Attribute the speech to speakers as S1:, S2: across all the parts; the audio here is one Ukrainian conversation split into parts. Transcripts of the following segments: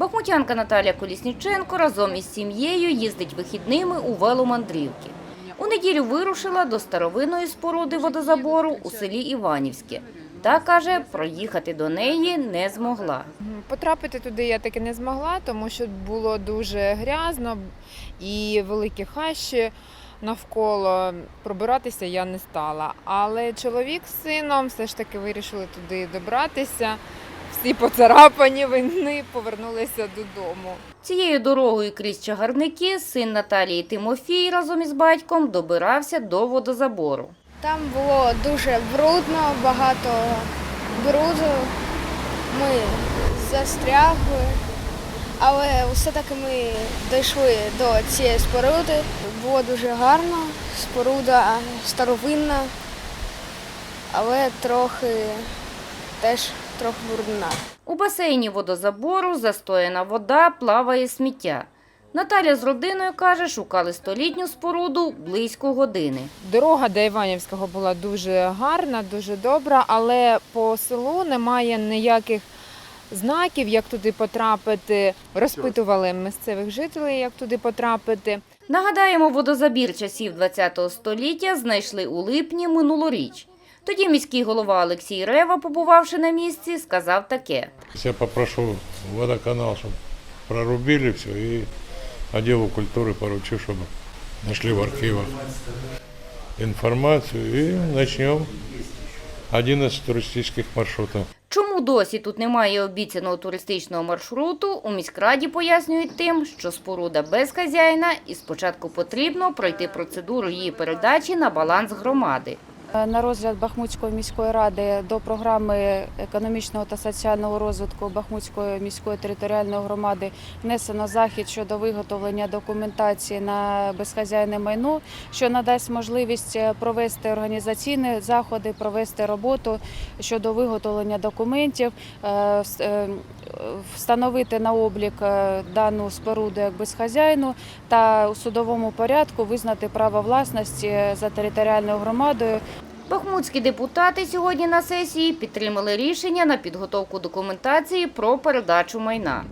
S1: Бахмутянка Наталя Колісніченко разом із сім'єю їздить вихідними у веломандрівки. У неділю вирушила до старовинної споруди водозабору у селі Іванівське. Та, каже, проїхати до неї не змогла.
S2: Потрапити туди я таки не змогла, тому що було дуже грязно і великі хащі навколо. Пробиратися я не стала. Але чоловік з сином все ж таки вирішили туди добратися. Всі поцарапані, вони повернулися додому.
S1: Цією дорогою крізь чагарники син Наталії Тимофій разом із батьком добирався до водозабору.
S3: Там було дуже брудно, багато бруду. Ми застрягли, але все-таки ми дійшли до цієї споруди. Було дуже гарно, споруда старовинна, але трохи теж трохи брудна.
S1: У басейні водозабору застояна вода, плаває сміття. Наталя з родиною каже, шукали столітню споруду близько години.
S2: Дорога до Іванівського була дуже гарна, дуже добра, але по селу немає ніяких знаків, як туди потрапити. Розпитували місцевих жителів, як туди потрапити.
S1: Нагадаємо, водозабір часів ХХ століття знайшли у липні минулоріч. Тоді міський голова Олексій Рева, побувавши на місці, сказав таке.
S4: Я попрошу водоканал, чтобы прорубили все и отделу культуры поручу, чтобы нашли в архивах информацию и начнем 11 туристических маршрутов.
S1: Чому досі тут немає обіцяного туристичного маршруту, у міськраді пояснюють тим, що споруда без хазяїна і спочатку потрібно пройти процедуру її передачі на баланс громади.
S5: На розгляд Бахмутської міської ради до програми економічного та соціального розвитку Бахмутської міської територіальної громади внесено захід щодо виготовлення документації на безхазяйне майно, що надасть можливість провести організаційні заходи, провести роботу щодо виготовлення документів, е, вс- е, встановити на облік е, дану споруду як безхазяйну та у судовому порядку визнати право власності за територіальною громадою
S1: Бахмутські депутати сьогодні на сесії підтримали рішення на підготовку документації про передачу майна.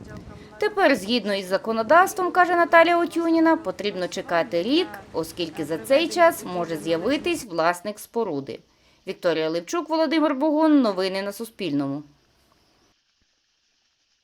S1: Тепер, згідно із законодавством, каже Наталія Отюніна, потрібно чекати рік, оскільки за цей час може з'явитись власник споруди. Вікторія Левчук, Володимир Богун. Новини на Суспільному.